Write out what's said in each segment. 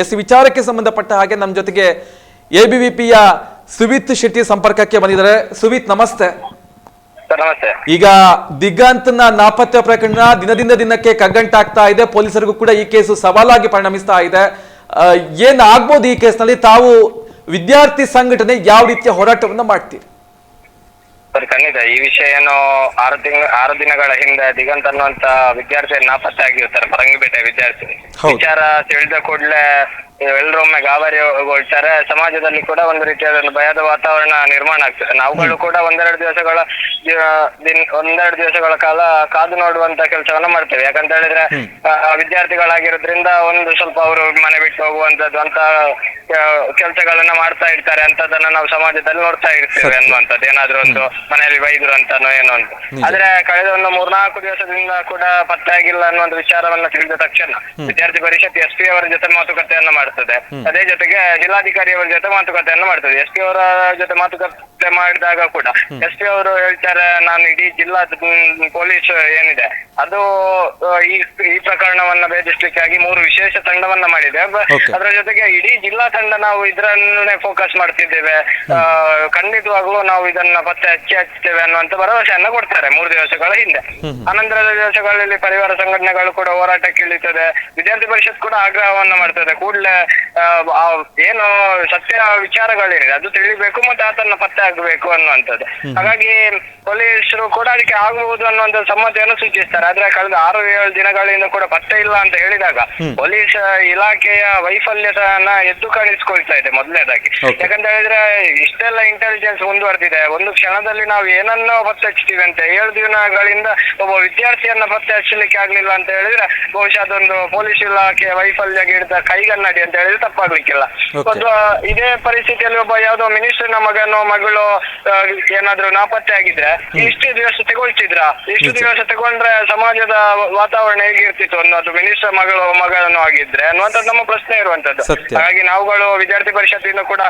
S ವಿಚಾರಕ್ಕೆ ಸಂಬಂಧಪಟ್ಟ ಹಾಗೆ ನಮ್ಮ ಜೊತೆಗೆ ಎಬಿವಿಪಿಯ ಸುವಿತ್ ಶೆಟ್ಟಿ ಸಂಪರ್ಕಕ್ಕೆ ಬಂದಿದ್ದಾರೆ. ಸುವಿತ್ ನಮಸ್ತೆ. ನಮಸ್ತೆ. ಈಗ ದಿಗಂತ್ನ ನಾಪತ್ತೆ ಪ್ರಕರಣ ದಿನದಿಂದ ದಿನಕ್ಕೆ ಕಗ್ಗಂಟಾಗ್ತಾ ಇದೆ. ಪೊಲೀಸರಿಗೂ ಕೂಡ ಈ ಕೇಸು ಸವಾಲಾಗಿ ಪರಿಣಮಿಸ್ತಾ ಇದೆ. ಏನ್ ಆಗ್ಬೋದು ಈ ಕೇಸ್ನಲ್ಲಿ? ತಾವು ವಿದ್ಯಾರ್ಥಿ ಸಂಘಟನೆ ಯಾವ ರೀತಿಯ ಹೋರಾಟವನ್ನು ಮಾಡ್ತೀರಿ? ಸರ್ ಖಂಡಿತ ಈ ವಿಷಯ ಏನು ಆರು ತಿಂಗಳ ಆರು ದಿನಗಳ ಹಿಂದೆ ದಿಗಂತ ಅನ್ನುವಂತ ವಿದ್ಯಾರ್ಥಿ ನಾಪತ್ತೆ ಆಗಿರ್ತಾರೆ ಪರಂಗಿಪೇಟೆ ವಿದ್ಯಾರ್ಥಿ ಹೌದು. ವಿಚಾರ ತಿಳಿದ ಕೂಡಲೇ ಎಲ್ಲರೊಮ್ಮೆ ಗಾಬರಿಗೊಳ್ತಾರೆ ಸಮಾಜದಲ್ಲಿ ಕೂಡ ಒಂದು ರೀತಿಯಾದ ಒಂದು ಭಯದ ವಾತಾವರಣ ನಿರ್ಮಾಣ ಆಗ್ತದೆ. ನಾವುಗಳು ಕೂಡ ಒಂದೆರಡು ದಿವಸಗಳ ದಿನ ಒಂದೆರಡು ದಿವಸಗಳ ಕಾಲ ಕಾದು ನೋಡುವಂತ ಕೆಲಸವನ್ನ ಮಾಡ್ತೇವೆ. ಯಾಕಂತ ಹೇಳಿದ್ರೆ ಆ, ವಿದ್ಯಾರ್ಥಿಗಳಾಗಿರೋದ್ರಿಂದ ಒಂದು ಸ್ವಲ್ಪ ಅವರು ಮನೆ ಬಿಟ್ಟು ಹೋಗುವಂತದ್ದು ಅಂತ ಕೆಲಸಗಳನ್ನ ಮಾಡ್ತಾ ಇರ್ತಾರೆ. ಅಂತದನ್ನ ನಾವು ಸಮಾಜದಲ್ಲಿ ನೋಡ್ತಾ ಇರ್ತೇವೆ. ಅನ್ನುವಂಥದ್ದು. ಏನಾದ್ರೂ ಒಂದು ಮನೆಯಲ್ಲಿ ಬೈದ್ರು ಅಂತಾನೋ ಏನೋ ಅಂತ ಆದ್ರೆ ಕಳೆದ ಒಂದು ಮೂರ್ನಾಲ್ಕು ದಿವಸದಿಂದ ಕೂಡ ಪತ್ತೆ ಆಗಿಲ್ಲ ಅನ್ನುವಂಥ ವಿಚಾರವನ್ನ ತಿಳಿದ ತಕ್ಷಣ ವಿದ್ಯಾರ್ಥಿ ಪರಿಷತ್ ಎಸ್ ಪಿ ಅವರ ಜೊತೆ ಮಾತುಕತೆಯನ್ನ ಮಾಡ್ತದೆ ಅದೇ ಜೊತೆಗೆ ಜಿಲ್ಲಾಧಿಕಾರಿಯವರ ಜೊತೆ ಮಾತುಕತೆಯನ್ನು ಮಾಡ್ತದೆ. ಎಸ್ ಪಿ ಅವರ ಜೊತೆ ಮಾತುಕತೆ ಮಾಡಿದಾಗ ಕೂಡ ಎಸ್ ಪಿ ಅವರು ಹೇಳ್ತಾರೆ ನಾನು ಇಡೀ ಜಿಲ್ಲಾ ಪೊಲೀಸ್ ಏನಿದೆ ಅದು ಈ ಈ ಪ್ರಕರಣವನ್ನ ಭೇದಿಸ್ಲಿಕ್ಕಾಗಿ ಮೂರು ವಿಶೇಷ ತಂಡವನ್ನ ಮಾಡಿದೆ. ಅದರ ಜೊತೆಗೆ ಇಡೀ ಜಿಲ್ಲಾ ತಂಡ ನಾವು ಇದರನ್ನೇ ಫೋಕಸ್ ಮಾಡ್ತಿದ್ದೇವೆ. ಖಂಡಿತವಾಗ್ಲೂ ನಾವು ಇದನ್ನ ಪತ್ತೆ ಹಚ್ಚಿ ಹಚ್ತೇವೆ ಅನ್ನುವಂತ ಭರವಸೆಯನ್ನ ಕೊಡ್ತಾರೆ ಮೂರು ದಿವಸಗಳ ಹಿಂದೆ. ಅನಂತರದ ದಿವಸಗಳಲ್ಲಿ ಪರಿವಾರ ಸಂಘಟನೆಗಳು ಕೂಡ ಹೋರಾಟಕ್ಕೆ ಇಳಿತದೆ. ವಿದ್ಯಾರ್ಥಿ ಪರಿಷತ್ ಕೂಡ ಆಗ್ರಹವನ್ನ ಮಾಡ್ತದೆ. ಕೂಡಲೇ ಏನು ಸತ್ಯ ವಿಚಾರಗಳೇನಿದೆ ಅದು ತಿಳಿಬೇಕು ಮತ್ತೆ ಆತನ ಪತ್ತೆ ಆಗಬೇಕು ಅನ್ನುವಂಥದ್ದು. ಹಾಗಾಗಿ ಪೊಲೀಸರು ಕೂಡ ಅದಕ್ಕೆ ಆಗಬಹುದು ಅನ್ನುವಂಥ ಸಮ್ಮತಿಯನ್ನು ಸೂಚಿಸ್ತಾರೆ. ಆದ್ರೆ ಕಳೆದ ಆರು ಏಳು ದಿನಗಳಿಂದ ಕೂಡ ಪತ್ತೆ ಇಲ್ಲ ಅಂತ ಹೇಳಿದಾಗ ಪೊಲೀಸ್ ಇಲಾಖೆಯ ವೈಫಲ್ಯತನ ಎದ್ದು ಕಾಣಿಸ್ಕೊಳ್ತಾ ಇದೆ ಮೊದಲನೇದಾಗಿ. ಯಾಕಂತ ಹೇಳಿದ್ರೆ ಇಷ್ಟೆಲ್ಲ ಇಂಟೆಲಿಜೆನ್ಸ್ ಮುಂದುವರೆದಿದೆ. ಒಂದು ಕ್ಷಣದಲ್ಲಿ ನಾವು ಏನನ್ನೋ ಪತ್ತೆ ಹಚ್ತೀವಿ ಅಂತ ಏಳು ದಿನಗಳಿಂದ ಒಬ್ಬ ವಿದ್ಯಾರ್ಥಿಯನ್ನ ಪತ್ತೆ ಹಚ್ಚಲಿಕ್ಕೆ ಆಗ್ಲಿಲ್ಲ ಅಂತ ಹೇಳಿದ್ರೆ ಬಹುಶಃ ಅದೊಂದು ಪೊಲೀಸ್ ಇಲಾಖೆಯ ವೈಫಲ್ಯ ಹಿಡಿದ ಕೈಗನ್ನಡಿ ಅಂತ ಹೇಳಿದ್ರೆ ತಪ್ಪಾಗ್ಲಿಕ್ಕಿಲ್ಲ. ಇದೇ ಪರಿಸ್ಥಿತಿಯಲ್ಲಿ ಒಬ್ಬ ಯಾವುದೋ ಮಿನಿಸ್ಟರ್ನ ಮಗನೋ ಮಗಳು ಏನಾದ್ರೂ ನಾಪತ್ತೆ ಆಗಿದ್ರೆ ಇಷ್ಟು ದಿವಸ ತಗೊಳ್ತಿದ್ರ? ಇಷ್ಟು ದಿವಸ ತಗೊಂಡ್ರೆ ಸಮಾಜದ ವಾತಾವರಣ ಹೇಗಿರ್ತಿತ್ತು ಅನ್ನೋದು ಮಿನಿಸ್ಟರ್ ಮಗಳು ಮಗಳನ್ನು ಆಗಿದ್ರೆ ಅನ್ನುವಂಥದ್ದು ನಮ್ಮ ಪ್ರಶ್ನೆ ಇರುವಂತದ್ದು ಹಾಗಾಗಿ ನಾವುಗಳು ವಿದ್ಯಾರ್ಥಿ ಪರಿಷತ್ತಿಂದ ಕೂಡ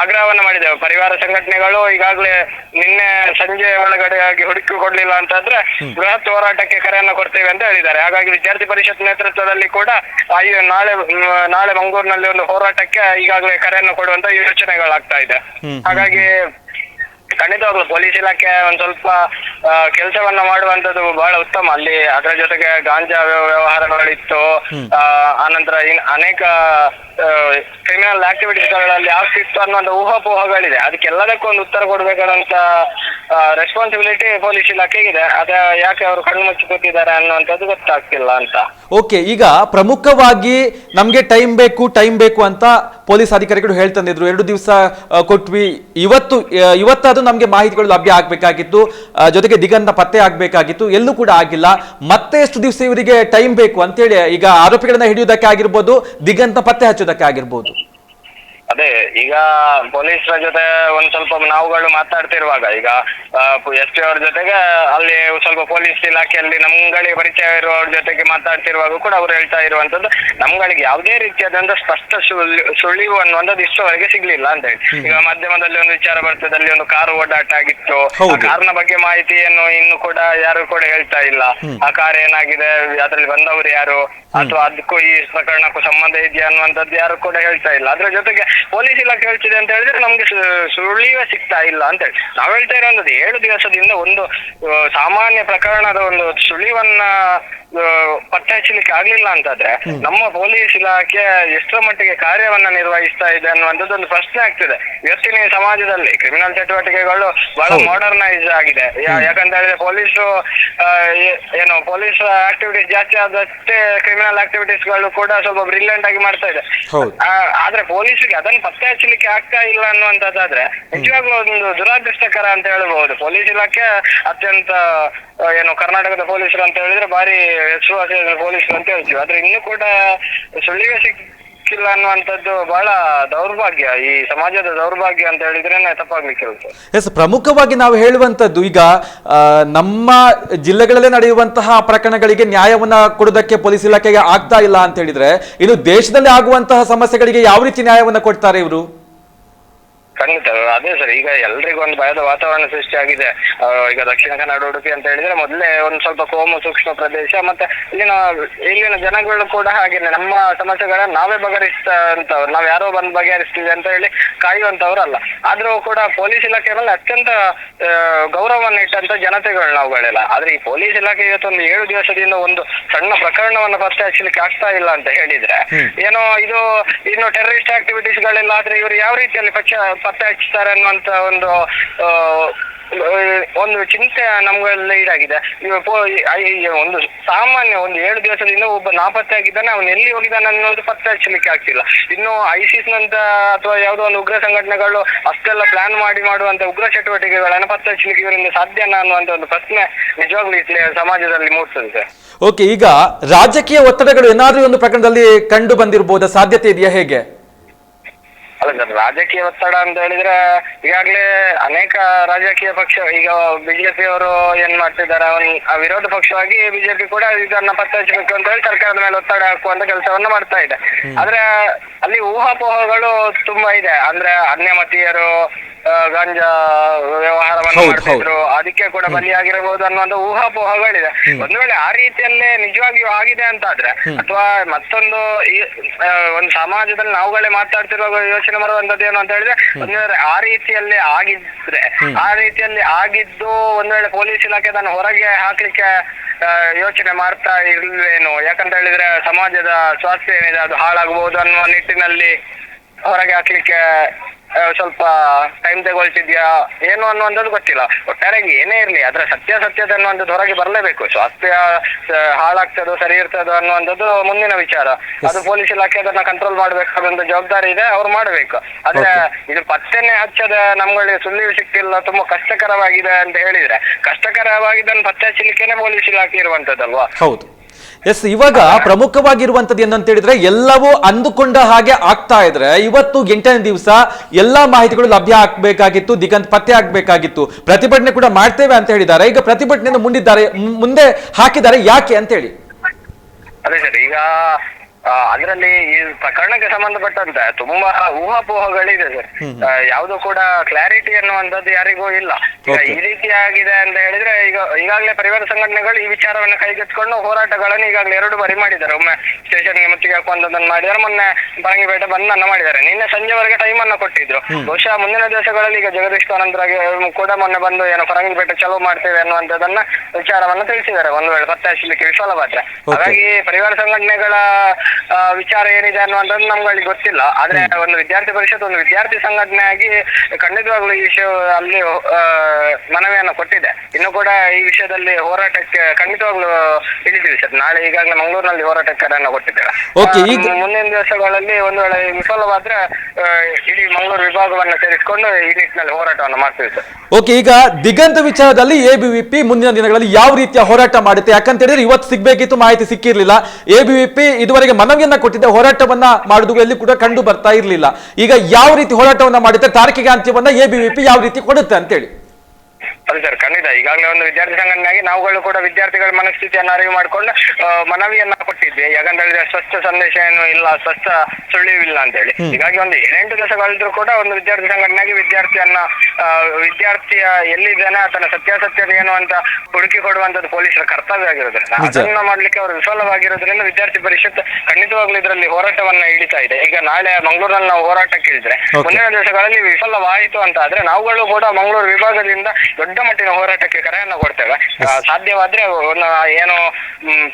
ಆಗ್ರಹವನ್ನ ಮಾಡಿದ್ದೇವೆ. ಪರಿವಾರ ಸಂಘಟನೆಗಳು ಈಗಾಗಲೇ ನಿನ್ನೆ ಸಂಜೆ ಒಳಗಡೆ ಆಗಿ ಹುಡುಕಿ ಕೊಡ್ಲಿಲ್ಲ ಅಂತಂದ್ರೆ ಬೃಹತ್ ಹೋರಾಟಕ್ಕೆ ಕರೆಯನ್ನು ಕೊಡ್ತೇವೆ ಅಂತ ಹೇಳಿದ್ದಾರೆ. ಹಾಗಾಗಿ ವಿದ್ಯಾರ್ಥಿ ಪರಿಷತ್ ನೇತೃತ್ವದಲ್ಲಿ ಕೂಡ ನಾಳೆ ನಾಳೆ ಮಂಗಳೂರಿನಲ್ಲಿ ಒಂದು ಹೋರಾಟಕ್ಕೆ ಈಗಾಗಲೇ ಕರೆಯನ್ನು ಕೊಡುವಂತ ಯೋಚನೆಗಳಾಗ್ತಾ ಇದೆ. ಹಾಗಾಗಿ ಖಂಡಿತವಾಗ್ಲು ಪೊಲೀಸ್ ಇಲಾಖೆ ಒಂದ್ ಸ್ವಲ್ಪ ಕೆಲಸವನ್ನ ಮಾಡುವಂತದ್ದು ಬಹಳ ಉತ್ತಮ. ಅಲ್ಲಿ ಅದರ ಜೊತೆಗೆ ಗಾಂಜಾ ವ್ಯವ- ವ್ಯವಹಾರಗಳಿತ್ತು. ಆ, ಆನಂತರ ಇನ್ ಅನೇಕ ಕ್ರಿಮಿನಲ್ ಆಕ್ಟಿವಿಟೀಸ್ಗಳಲ್ಲಿ ಆಗ್ತಿತ್ತು ಅನ್ನೋ ಊಹಾಪೋಹಗಳಿದೆ. ಅದಕ್ಕೆಲ್ಲದಕ್ಕೂ ಒಂದು ಉತ್ತರ ಕೊಡಬೇಕಾದಂತ ರೆಸ್ಪಾನ್ಸಿಬಿಲಿಟಿ ಪೊಲೀಸ್ ಇಲಾಖೆಗಿದೆ ಅದ ಯಾಕೆ ಅವರು ಕಣ್ಣು ಮುಚ್ಚಿ ಕೂತಿದ್ದಾರೆ ಅನ್ನುವಂಥದ್ದು ಗೊತ್ತಾಗ್ತಿಲ್ಲ ಅಂತ. ಓಕೆ, ಈಗ ಪ್ರಮುಖವಾಗಿ ನಮ್ಗೆ ಟೈಮ್ ಬೇಕು ಟೈಮ್ ಬೇಕು ಅಂತ ಪೊಲೀಸ್ ಅಧಿಕಾರಿಗಳು ಹೇಳ್ತಂದಿದ್ರು. ಎರಡು ದಿವಸ ಕೊಟ್ವಿ. ಇವತ್ತು ಇವತ್ತಾದ್ರೂ ನಮ್ಗೆ ಮಾಹಿತಿಗಳು ಲಭ್ಯ ಆಗ್ಬೇಕಾಗಿತ್ತು. ಜೊತೆಗೆ ದಿಗಂತ ಪತ್ತೆ ಆಗ್ಬೇಕಾಗಿತ್ತು. ಎಲ್ಲೂ ಕೂಡ ಆಗಿಲ್ಲ. ಮತ್ತೆ ಎಷ್ಟು ದಿವಸ ಇವರಿಗೆ ಟೈಮ್ ಬೇಕು ಅಂತೇಳಿ ಈಗ ಆರೋಪಿಗಳನ್ನ ಹಿಡಿಯುವುದಕ್ಕೆ ಆಗಿರ್ಬೋದು, ದಿಗಂತ ಪತ್ತೆ ಹಚ್ಚೋದಕ್ಕೆ. ಆಗಿರ್ಬೋದು ಅದೇ ಈಗ ಪೊಲೀಸರ ಜೊತೆ ಒಂದ್ ಸ್ವಲ್ಪ ನಾವುಗಳು ಮಾತಾಡ್ತಿರುವಾಗ ಈಗ ಎಸ್ ಪಿ ಅವ್ರ ಜೊತೆಗೆ ಅಲ್ಲಿ ಸ್ವಲ್ಪ ಪೊಲೀಸ್ ಇಲಾಖೆಯಲ್ಲಿ ನಮ್ಗಳಿಗೆ ಪರಿಚಯ ಇರುವವ್ರ ಜೊತೆಗೆ ಮಾತಾಡ್ತಿರುವಾಗ ಕೂಡ ಅವ್ರು ಹೇಳ್ತಾ ಇರುವಂತದ್ದು ನಮ್ಗಳಿಗೆ ಯಾವುದೇ ರೀತಿಯಾದಂತ ಸ್ಪಷ್ಟ ಸುಳ್- ಸುಳಿವು ಅನ್ನುವಂಥದ್ದು ಇಷ್ಟವರೆಗೆ ಸಿಗ್ಲಿಲ್ಲ ಅಂತ ಹೇಳಿ. ಈಗ ಮಾಧ್ಯಮದಲ್ಲಿ ಒಂದು ವಿಚಾರ ಬರ್ತದೆ ಅಲ್ಲಿ ಒಂದು ಕಾರು ಓಡಾಟ ಆಗಿತ್ತು. ಆ ಕಾರ್ನ ಬಗ್ಗೆ ಮಾಹಿತಿಯನ್ನು ಇನ್ನು ಕೂಡ ಯಾರು ಕೂಡ ಹೇಳ್ತಾ ಇಲ್ಲ. ಆ ಕಾರ್ ಏನಾಗಿದೆ ಅದ್ರಲ್ಲಿ ಬಂದವರು ಯಾರು? ಅಥವಾ ಅದಕ್ಕೂ ಈ ಪ್ರಕರಣಕ್ಕೂ ಸಂಬಂಧ ಇದೆಯಾ ಅನ್ನುವಂಥದ್ದು ಯಾರು ಕೂಡ ಹೇಳ್ತಾ ಇಲ್ಲ. ಅದ್ರ ಜೊತೆಗೆ ಪೊಲೀಸ್ ಇಲಾಖೆ ಹೇಳ್ತಿದೆ ಅಂತ ಹೇಳಿದ್ರೆ ನಮ್ಗೆ ಸುಳಿವೇ ಸಿಗ್ತಾ ಇಲ್ಲ ಅಂತ ಹೇಳಿ. ನಾವ್ ಹೇಳ್ತಾ ಇರೋದು ಏಳು ದಿವಸದಿಂದ ಒಂದು ಸಾಮಾನ್ಯ ಪ್ರಕರಣದ ಒಂದು ಸುಳಿವನ್ನ ಪತ್ತೆ ಹಚ್ಚಲಿಕ್ಕೆ ಆಗ್ಲಿಲ್ಲ ಅಂತಾದ್ರೆ ನಮ್ಮ ಪೊಲೀಸ್ ಇಲಾಖೆ ಎಷ್ಟರ ಮಟ್ಟಿಗೆ ಕಾರ್ಯವನ್ನ ನಿರ್ವಹಿಸ್ತಾ ಇದೆ ಅನ್ನುವಂಥದ್ದು ಒಂದು ಪ್ರಶ್ನೆ ಆಗ್ತದೆ. ಇವತ್ತಿನ ಈ ಸಮಾಜದಲ್ಲಿ ಕ್ರಿಮಿನಲ್ ಚಟುವಟಿಕೆಗಳು ಬಹಳ. ಮಾಡರ್ನೈಸ್ ಆಗಿದೆ. ಯಾ- ಯಾಕಂತ ಹೇಳಿದ್ರೆ ಪೊಲೀಸು ಆ, ಏ- ಏನು ಪೊಲೀಸ್ ಆಕ್ಟಿವಿಟೀಸ್ ಜಾಸ್ತಿ ಆದಷ್ಟೇ ಕ್ರಿಮಿನಲ್ ಆಕ್ಟಿವಿಟೀಸ್ಗಳು ಕೂಡ ಸ್ವಲ್ಪ ಬ್ರಿಲಿಯಂಟ್ ಆಗಿ ಮಾಡ್ತಾ ಇದೆ. ಹೌದು. ಆ, ಆದ್ರೆ ಪೊಲೀಸರಿಗೆ ಅದನ್ನ ಪತ್ತೆ ಹಚ್ಚಲಿಕ್ಕೆ ಆಗ್ತಾ ಇಲ್ಲ ಅನ್ನುವಂಥದ್ದಾದ್ರೆ ನಿಜವಾಗ್ಲೂ ಒಂದು ದುರಾದೃಷ್ಟಕರ ಅಂತ ಹೇಳಬಹುದು ಪೊಲೀಸ್ ಇಲಾಖೆ ಅತ್ಯಂತ ಆ, ಏನು ಕರ್ನಾಟಕದ ಪೊಲೀಸರು ಅಂತ ಹೇಳಿದ್ರೆ ಬಾರಿ ಹೆಸರುವಾಸಿಯಾದ ಪೊಲೀಸ್ ಅಂತ ಹೇಳ್ತೀವಿ. ಆದ್ರೆ ಇನ್ನೂ ಕೂಡ ಸುಳಿವೇ ಸಿಕ್ಕಿಲ್ಲ ಅನ್ನುವಂಥದ್ದು ಬಹಳ ದೌರ್ಭಾಗ್ಯ. ಈ ಸಮಾಜದ ದೌರ್ಭಾಗ್ಯ ಅಂತ ಹೇಳಿದ್ರೆ ತಪ್ಪಾಗ್ಲಿಕ್ಕಿಲ್ಲ ಸರ್ ಎಸ್ ಪ್ರಮುಖವಾಗಿ ನಾವು ಹೇಳುವಂತದ್ದು ಈಗ ನಮ್ಮ ಜಿಲ್ಲೆಗಳಲ್ಲೇ ನಡೆಯುವಂತಹ ಪ್ರಕರಣಗಳಿಗೆ ನ್ಯಾಯವನ್ನ ಕೊಡೋದಕ್ಕೆ ಪೊಲೀಸ್ ಇಲಾಖೆಗೆ ಆಗ್ತಾ ಇಲ್ಲ ಅಂತ ಹೇಳಿದ್ರೆ, ಇನ್ನು ದೇಶದಲ್ಲಿ ಆಗುವಂತಹ ಸಮಸ್ಯೆಗಳಿಗೆ ಯಾವ ರೀತಿ ನ್ಯಾಯವನ್ನ ಕೊಡ್ತಾರೆ ಇವರು? ಖಂಡಿತ ಅದೇ ಸರ್. ಈಗ ಎಲ್ರಿಗೂ ಒಂದು ಭಯದ ವಾತಾವರಣ ಸೃಷ್ಟಿಯಾಗಿದೆ ಆ, ಈಗ ದಕ್ಷಿಣ ಕನ್ನಡ ಉಡುಪಿ ಅಂತ ಹೇಳಿದ್ರೆ ಮೊದಲೇ ಒಂದು ಸ್ವಲ್ಪ ಕೋಮು ಸೂಕ್ಷ್ಮ ಪ್ರದೇಶ ಮತ್ತೆ ಇಲ್ಲಿನ ಇಲ್ಲಿನ ಜನಗಳು ಕೂಡ ಹಾಗೇನೆ. ನಮ್ಮ ಸಮಸ್ಯೆಗಳನ್ನ ನಾವೇ ಬಗೆಹರಿಸ್ತಂತವ್ರು. ನಾವ್ ಯಾರೋ ಬಂದ್ ಬಗೆಹರಿಸ್ತೀವಿ ಅಂತ ಹೇಳಿ ಕಾಯುವಂತವ್ರು ಅಲ್ಲ ಆದ್ರೂ ಕೂಡ ಪೊಲೀಸ್ ಇಲಾಖೆ ಮೇಲೆ ಅತ್ಯಂತ ಆ, ಗೌರವವನ್ನು ಇಟ್ಟಂತ ಜನತೆಗಳು ನಾವುಗಳೆಲ್ಲ. ಆದ್ರೆ ಈ ಪೊಲೀಸ್ ಇಲಾಖೆ ಇವತ್ತೊಂದು ಏಳು ದಿವಸದಿಂದ ಒಂದು ಸಣ್ಣ ಪ್ರಕರಣವನ್ನು ಪತ್ತೆ ಹಚ್ಚಲಿಕ್ಕೆ ಆಗ್ತಾ ಇಲ್ಲ ಅಂತ ಹೇಳಿದ್ರೆ ಏನೋ ಇದು ಇನ್ನು ಟೆರರಿಸ್ಟ್ ಆಕ್ಟಿವಿಟೀಸ್ ಗಳೆಲ್ಲ ಆದ್ರೆ ಇವರು ಯಾವ ರೀತಿಯಲ್ಲಿ ಪಚ್ಚ ಪತ್ತೆ ಹಚ್ತಾರೆ ಅನ್ನುವಂತ ಒಂದು ಒಂದು ಚಿಂತೆ ನಮ್ಗೆಲ್ಲ ಇದಾಗಿದೆ. ಇವ ಪೊ- ಈ- ಈ ಒಂದು ಸಾಮಾನ್ಯ ಒಂದು ಏಳು ದಿವಸದಿಂದ ಒಬ್ಬ ನಾಪತ್ತೆ ಆಗಿದ್ದಾನೆ ಅವನು ಎಲ್ಲಿ ಹೋಗಿದ್ದಾನೆ ಅನ್ನೋದು ಪತ್ತೆ ಹಚ್ಚಲಿಕ್ಕೆ ಆಗ್ತಿಲ್ಲ. ಇನ್ನು ಐಸಿಸ್ ನಂತ ಅಥವಾ ಯಾವುದೋ ಒಂದು ಉಗ್ರ ಸಂಘಟನೆಗಳು ಅಷ್ಟೆಲ್ಲ ಪ್ಲಾನ್ ಮಾಡಿ ಮಾಡುವಂತ ಉಗ್ರ ಚಟುವಟಿಕೆಗಳನ್ನು ಪತ್ತೆ ಹಚ್ಚಲಿಕ್ಕೆ ಇವರಿಂದ ಸಾಧ್ಯನಾ ಅನ್ನುವಂತ ಒಂದು ಪ್ರಶ್ನೆ ನಿಜವಾಗ್ಲೂ ಇಲ್ಲಿ ಸಮಾಜದಲ್ಲಿ ಮೂಡಿಸುತ್ತೆ ಓಕೆ ಈಗ ರಾಜಕೀಯ ಒತ್ತಡಗಳು ಏನಾದ್ರೂ ಒಂದು ಪ್ರಕರಣದಲ್ಲಿ ಕಂಡು ಬಂದಿರಬಹುದು ಸಾಧ್ಯತೆ ಇದೆಯಾ ಹೇಗೆ? ಅಲ್ಲ ಸರ್ ರಾಜಕೀಯ ಒತ್ತಡ ಅಂತ ಹೇಳಿದ್ರೆ ಈಗಾಗಲೇ ಅನೇಕ ರಾಜಕೀಯ ಪಕ್ಷ ಈಗ ಬಿಜೆಪಿ ಅವರು ಏನ್ ಮಾಡ್ತಿದ್ದಾರೆ ಅವನ್ ಆ ವಿರೋಧ ಪಕ್ಷವಾಗಿ ಬಿಜೆಪಿ ಕೂಡ ಇದನ್ನ ಪತ್ತೆ ಹಚ್ಚಬೇಕು ಅಂತ ಹೇಳಿ ಸರ್ಕಾರದ ಮೇಲೆ ಒತ್ತಡ ಹಾಕುವಂತ ಕೆಲಸವನ್ನ ಮಾಡ್ತಾ ಇದೆ. ಆದ್ರೆ ಅಲ್ಲಿ ಊಹಾಪೋಹಗಳು ತುಂಬಾ ಇದೆ. ಅಂದ್ರೆ ಅನ್ಯಮತೀಯರು ಆ, ಗಾಂಜಾ ವ್ಯವಹಾರವನ್ನು ಹೌದು, ಮಾಡ್ತಿದ್ರು. ಅದಕ್ಕೆ ಕೂಡ ಬಲಿಯಾಗಿರಬಹುದು ಅನ್ನುವಂತ ಊಹಾಪೋಹಗಳಿದೆ. ಒಂದು ವೇಳೆ ಆ ರೀತಿಯಲ್ಲೇ ನಿಜವಾಗಿಯೂ ಆಗಿದೆ ಅಂತಾದ್ರೆ ಅಥವಾ ಮತ್ತೊಂದು ಈ ಆ, ಒಂದು ಸಮಾಜದಲ್ಲಿ ನಾವುಗಳೇ ಮಾತಾಡ್ತಿರುವಾಗ ಯೋಚನೆ ಮಾಡುವಂತದ್ದು ಏನು ಅಂತ ಹೇಳಿದ್ರೆ ಒಂದು ವೇಳೆ ಆ ರೀತಿಯಲ್ಲಿ ಆಗಿದ್ರೆ ಆ ರೀತಿಯಲ್ಲಿ ಆಗಿದ್ದು ಒಂದು ವೇಳೆ ಪೊಲೀಸ್ ಇಲಾಖೆ ಅದನ್ನು ಹೊರಗೆ ಹಾಕ್ಲಿಕ್ಕೆ ಆ, ಯೋಚನೆ ಮಾಡ್ತಾ ಇರ್ಲೇನು? ಯಾಕಂತ ಹೇಳಿದ್ರೆ ಸಮಾಜದ ಸ್ವಾಸ್ಥ್ಯ ಏನಿದೆ ಅದು ಹಾಳಾಗಬಹುದು ಅನ್ನುವ ನಿಟ್ಟಿನಲ್ಲಿ ಹೊರಗೆ ಹಾಕ್ಲಿಕ್ಕೆ ಆ, ಸ್ವಲ್ಪ ಟೈಮ್ ತಗೊಳ್ತಿದ್ಯಾ ಏನು ಅನ್ನುವಂಥದ್ದು ಗೊತ್ತಿಲ್ಲ. ಒಟ್ಟಾರೆಯಾಗಿ ಏನೇ ಇರಲಿ ಅದರ ಸತ್ಯದ ಅನ್ನುವಂಥದ್ದು ಹೊರಗೆ ಬರಲೇಬೇಕು. ಸ್ವಾಸ್ಥ್ಯ ಆ, ಹಾಳಾಗ್ತದೋ ಸರಿ ಇರ್ತದೋ ಅನ್ನುವಂಥದ್ದು ಮುಂದಿನ ವಿಚಾರ. ಅದು ಪೊಲೀಸ್ ಇಲಾಖೆ ಅದನ್ನ ಕಂಟ್ರೋಲ್ ಮಾಡ್ಬೇಕಾದಂತ ಜವಾಬ್ದಾರಿ ಇದೆ ಅವ್ರು ಮಾಡ್ಬೇಕು. ಆದ್ರೆ ಇದು ಪತ್ತೆನೆ ಹಚ್ಚದ ನಮ್ಗಳಿಗೆ ಸುಳಿವು ಸಿಕ್ಕಿಲ್ಲ ತುಂಬಾ ಕಷ್ಟಕರವಾಗಿದೆ ಅಂತ ಹೇಳಿದ್ರೆ ಕಷ್ಟಕರವಾಗಿದ್ದನ್ನು ಪತ್ತೆ ಹಚ್ಚಲಿಕ್ಕೆನೆ ಪೊಲೀಸ್ ಇಲಾಖೆ ಇರುವಂತದ್ದಲ್ವಾ ಹೌದು. ಎಸ್ ಇವಾಗ ಪ್ರಮುಖವಾಗಿರುವಂತದ್ದು ಏನಂತ ಹೇಳಿದ್ರೆ ಎಲ್ಲವೂ ಅಂದುಕೊಂಡ ಹಾಗೆ ಆಗ್ತಾ ಇದ್ರೆ ಇವತ್ತು ಎಂಟನೇ ದಿವಸ ಎಲ್ಲಾ ಮಾಹಿತಿಗಳು ಲಭ್ಯ ಆಗ್ಬೇಕಾಗಿತ್ತು ದಿಗಂತ್ ಪತ್ತೆ ಆಗ್ಬೇಕಾಗಿತ್ತು. ಪ್ರತಿಭಟನೆ ಕೂಡ ಮಾಡ್ತೇವೆ ಅಂತ ಹೇಳಿದ್ದಾರೆ. ಈಗ ಪ್ರತಿಭಟನೆಯನ್ನು ಮುಂದಿದ್ದಾರೆ ಮುಂದೆ ಹಾಕಿದ್ದಾರೆ ಯಾಕೆ ಅಂತ ಹೇಳಿ ಅದೇ ಸರ್ ಈಗ ಅದರಲ್ಲಿ ಅದ್ರಲ್ಲಿ ಈ ಪ್ರಕರಣಕ್ಕೆ ಸಂಬಂಧಪಟ್ಟಂತೆ ತುಂಬಾ ಊಹಾಪೋಹಗಳಿದೆ ಸರ್. ಯಾವುದು ಕೂಡ ಕ್ಲಾರಿಟಿ ಅನ್ನುವಂಥದ್ದು ಯಾರಿಗೂ ಇಲ್ಲ. ಈಗ Okay. ಈ ರೀತಿ ಆಗಿದೆ ಅಂತ ಹೇಳಿದ್ರೆ ಈಗ ಈಗಾಗಲೇ ಪರಿವಾರ ಸಂಘಟನೆಗಳು ಈ ವಿಚಾರವನ್ನು ಕೈಗೆತ್ತಿಕೊಂಡು ಹೋರಾಟಗಳನ್ನು ಈಗಾಗಲೇ ಎರಡು ಬಾರಿ ಮಾಡಿದ್ದಾರೆ. ಒಮ್ಮೆ ಸ್ಟೇಷನ್ಗೆ ಮುತ್ತಿಗೆ ಹಾಕುವಂತದ್ದನ್ನು ಮಾಡಿದ್ದಾರೆ. ಮೊನ್ನೆ ಬರಂಗಿಪೇಟೆ ಬಂದ್ ಅನ್ನ ಮಾಡಿದ್ದಾರೆ. ನಿನ್ನೆ ಸಂಜೆವರೆಗೆ ಟೈಮ್ ಅನ್ನ ಕೊಟ್ಟಿದ್ರು. ಬಹುಶಃ ಮುಂದಿನ ದಿವಸಗಳಲ್ಲಿ ಈಗ ಜಗದೀಶ್ ಕಾನಂತರಾಗಿ ಕೂಡ ಮೊನ್ನೆ ಬಂದು ಏನು ಫರಂಗಿಪೇಟೆ ಚಲೋ ಮಾಡ್ತೇವೆ ಅನ್ನುವಂಥದ್ದನ್ನ ವಿಚಾರವನ್ನ ತಿಳಿಸಿದ್ದಾರೆ. ಒಂದು ವೇಳೆ ಪತ್ತೆ ಹಚ್ಚಲಿಕ್ಕೆ ವಿಫಲವಾದ್ರೆ ಹಾಗಾಗಿ ಪರಿವಾರ ಸಂಘಟನೆಗಳ ಆ, ವಿಚಾರ ಏನಿದೆ ಅನ್ನುವಂಥದ್ದು ನಮ್ಗಳಿಗೆ ಗೊತ್ತಿಲ್ಲ. ಆದ್ರೆ ಒಂದು ವಿದ್ಯಾರ್ಥಿ ಪರಿಷತ್ ಒಂದು ವಿದ್ಯಾರ್ಥಿ ಸಂಘಟನೆ ಆಗಿ ಖಂಡಿತವಾಗ್ಲೂ ಈ ವಿಷಯ ಅಲ್ಲಿ ಆ, ಮನವಿಯನ್ನ ಕೊಟ್ಟಿದೆ. ಇನ್ನು ಕೂಡ ಈ ವಿಷಯದಲ್ಲಿ ಹೋರಾಟಕ್ಕೆ ಖಂಡಿತವಾಗ್ಲೂ ಇಳಿತೀವಿ ಸರ್. ನಾಳೆ ಈಗಾಗಲೇ ಮಂಗಳೂರಿನಲ್ಲಿ ಹೋರಾಟಕ್ಕೆ ಕರೆಯನ್ನು ಕೊಟ್ಟಿದ್ದೇವೆ. Okay, ಆ, ಈಗ- ಮುಂದಿನ ದಿವಸಗಳಲ್ಲಿ ಒಂದು ವೇಳೆ ವಿಫಲವಾದ್ರೆ ಆ, ಇಡೀ ಮಂಗಳೂರು ವಿಭಾಗವನ್ನು ಸೇರಿಸಿಕೊಂಡು ಈ ನಿಟ್ಟಿನಲ್ಲಿ ಹೋರಾಟವನ್ನು ಮಾಡ್ತೀವಿ ಸರ್. ಓಕೆ ಈಗ ದಿಗಂತ ವಿಚಾರದಲ್ಲಿ ಎ ಮುಂದಿನ ದಿನಗಳಲ್ಲಿ ಯಾವ ರೀತಿಯ ಹೋರಾಟ ಮಾಡುತ್ತೆ? ಯಾಕಂತ ಹೇಳಿದ್ರೆ ಇವತ್ತು ಸಿಗ್ಬೇಕಿತ್ತು ಮಾಹಿತಿ ಸಿಕ್ಕಿರ್ಲಿಲ್ಲ. ಪಿ ಇದುವರೆಗೆ ಮನವಿಯನ್ನ ಕೊಟ್ಟಿದ್ದೆ ಹೋರಾಟವನ್ನ ಮಾಡುದು ಎಲ್ಲಿ ಕೂಡ ಕಂಡು ಬರ್ತಾ ಇರಲಿಲ್ಲ. ಈಗ ಯಾವ ರೀತಿ ಹೋರಾಟವನ್ನ ಮಾಡುತ್ತೆ ತಾರಕಿಗೆ ಅಂತ್ಯವನ್ನ ಎಬಿವಿಪಿ ಯಾವ ರೀತಿ ಕೊಡುತ್ತೆ ಅಂತೇಳಿ. ಅದು ಸರ್ ಖಂಡಿತ. ಈಗಾಗಲೇ ಒಂದು ವಿದ್ಯಾರ್ಥಿ ಸಂಘಟನೆಯಾಗಿ ನಾವುಗಳು ಕೂಡ ವಿದ್ಯಾರ್ಥಿಗಳ ಮನಸ್ಥಿತಿಯನ್ನು ಅರಿವು ಮಾಡಿಕೊಂಡು ಆ, ಮನವಿಯನ್ನ ಕೊಟ್ಟಿದ್ವಿ. ಯಾಕಂತ ಹೇಳಿದ್ರೆ ಸ್ವಚ್ಛ ಸಂದೇಶ ಏನು ಇಲ್ಲ ಸ್ವಚ್ಛ ಸುಳಿವಿಲ್ಲ ಅಂತ ಹೇಳಿ ಹೀಗಾಗಿ ಒಂದು ಏಳೆಂಟು ದಿವಸಗಳಿದ್ರು ಕೂಡ ಒಂದು ವಿದ್ಯಾರ್ಥಿ ಸಂಘಟನೆಯಾಗಿ ವಿದ್ಯಾರ್ಥಿಯನ್ನ ಆ, ವಿದ್ಯಾರ್ಥಿಯ ಎಲ್ಲಿದ್ದಾನೆ ಆತನ ಸತ್ಯಾಸತ್ಯತೆ ಏನು ಅಂತ ಹುಡುಕಿ ಕೊಡುವಂತದ್ದು ಪೊಲೀಸರ ಕರ್ತವ್ಯ ಆಗಿರೋದ್ರಿಂದ. ನಿಜ. ಅದನ್ನ ಮಾಡ್ಲಿಕ್ಕೆ ಅವರು ವಿಫಲವಾಗಿರೋದ್ರಿಂದ ವಿದ್ಯಾರ್ಥಿ ಪರಿಷತ್ ಖಂಡಿತವಾಗ್ಲೂ ಇದರಲ್ಲಿ ಹೋರಾಟವನ್ನ ಇಳಿತಾ ಇದೆ. ಈಗ ನಾಳೆ ಮಂಗಳೂರಲ್ಲಿ ನಾವು ಹೋರಾಟಕ್ಕೆ ಇಳಿದ್ರೆ Okay. ಮುಂದಿನ ದಿವಸಗಳಲ್ಲಿ ವಿಫಲವಾಯಿತು ಅಂತ ಆದ್ರೆ ನಾವುಗಳು ಕೂಡ ಮಂಗಳೂರು ವಿಭಾಗದಿಂದ ದೊಡ್ಡ ಮಟ್ಟಿನ ಹೋರಾಟಕ್ಕೆ ಕರೆಯನ್ನ ಕೊಡ್ತೇವೆ. ಸಾಧ್ಯವಾದ್ರೆ ಏನು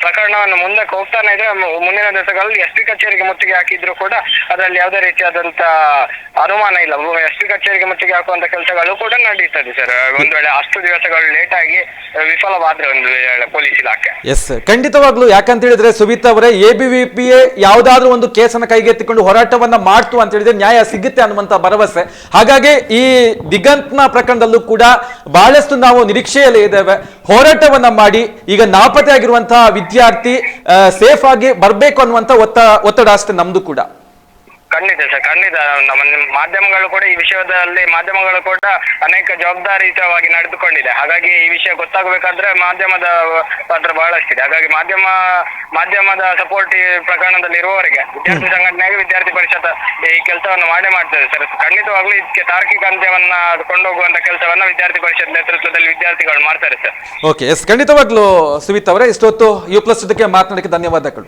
ಪ್ರಕರಣವನ್ನು ಮುಂದಕ್ಕೆ ಹೋಗ್ತಾನೆ ಇದ್ರೆ ಮುಂದಿನ ದಿವಸಗಳಲ್ಲಿ ಎಸ್ ಪಿ ಕಚೇರಿಗೆ ಮುತ್ತಿಗೆ ಹಾಕಿದ್ರು ಕೂಡ ಅದರಲ್ಲಿ ಯಾವುದೇ ರೀತಿಯಾದಂತ ಅನುಮಾನ ಇಲ್ಲ. ಎಸ್ ಪಿ ಕಚೇರಿಗೆ ಮುತ್ತಿಗೆ ಹಾಕುವಂತ ಕೆಲಸಗಳು ಕೂಡ ನಡೀತದೆ ಸರ್. ಒಂದ್ ವೇಳೆ ಅಷ್ಟು ದಿವಸಗಳು ಲೇಟ್ ಆಗಿ ವಿಫಲವಾದ್ರೆ ಒಂದು ವೇಳೆ ಪೊಲೀಸ್ ಇಲಾಖೆ. ಎಸ್ ಖಂಡಿತವಾಗ್ಲೂ ಯಾಕಂತ ಹೇಳಿದ್ರೆ ಸುಮಿತ್ ಅವರೇ ಎಬಿವಿಪಿ ಯಾವ್ದಾದ್ರೂ ಒಂದು ಕೇಸನ್ನ ಕೈಗೆತ್ತಿಕೊಂಡು ಹೋರಾಟವನ್ನ ಮಾಡ್ತು ಅಂತ ಹೇಳಿದ್ರೆ ನ್ಯಾಯ ಸಿಗುತ್ತೆ ಅನ್ನುವಂತ ಭರವಸೆ. ಹಾಗಾಗಿ ಈ ದಿಗಂತ್ನ ಪ್ರಕರಣದಲ್ಲೂ ಕೂಡ ಬಹಳಷ್ಟು ನಾವು ನಿರೀಕ್ಷೆಯಲ್ಲಿ ಇದ್ದೇವೆ. ಹೋರಾಟವನ್ನ ಮಾಡಿ ಈಗ ನಾಪತ್ತೆ ಆಗಿರುವಂತಹ ವಿದ್ಯಾರ್ಥಿ ಸೇಫ್ ಆಗಿ ಬರ್ಬೇಕು ಅನ್ನುವಂತ ಒತ್ತ, ಒತ್ತಡ ಅಷ್ಟೇ ನಮ್ದು ಕೂಡ. ಖಂಡಿತ ಸರ್ ಖಂಡಿತ. ನಮ್ಮ ಮಾಧ್ಯಮಗಳು ಕೂಡ ಈ ವಿಷಯದಲ್ಲಿ ಮಾಧ್ಯಮಗಳು ಕೂಡ ಅನೇಕ ಜವಾಬ್ದಾರಿಯುತವಾಗಿ ನಡೆದುಕೊಂಡಿದೆ. ಹಾಗಾಗಿ ಈ ವಿಷಯ ಗೊತ್ತಾಗಬೇಕಾದ್ರೆ ಮಾಧ್ಯಮದ ಪಾತ್ರ ಬಹಳಷ್ಟಿದೆ. ಹಾಗಾಗಿ ಮಾಧ್ಯಮ ಮಾಧ್ಯಮದ ಸಪೋರ್ಟ್ ಈ ಪ್ರಕರಣದಲ್ಲಿ ಇರುವವರೆಗೆ ವಿದ್ಯಾರ್ಥಿ ಸಂಘಟನೆಗೆ ವಿದ್ಯಾರ್ಥಿ ಪರಿಷತ್ ಈ ಕೆಲಸವನ್ನು ಮಾಡೇ ಮಾಡ್ತದೆ ಸರ್. ಖಂಡಿತವಾಗ್ಲೂ ಇದಕ್ಕೆ ತಾರ್ಕಿಕ ಅಂತ್ಯವನ್ನ ಕೊಂಡೋಗುವಂತ ಕೆಲಸವನ್ನ ವಿದ್ಯಾರ್ಥಿ ಪರಿಷತ್ ನೇತೃತ್ವದಲ್ಲಿ ವಿದ್ಯಾರ್ಥಿಗಳು ಮಾಡ್ತಾರೆ ಸರ್. ಓಕೆ ಎಸ್ ಖಂಡಿತವಾಗ್ಲೂ ಸುಮಿತ್ ಅವರೇ ಇಷ್ಟೊತ್ತು ಯು ಪ್ಲಸ್ ಜೊತೆಗೆ ಮಾತನಾಡಕ್ಕೆ ಧನ್ಯವಾದಗಳು.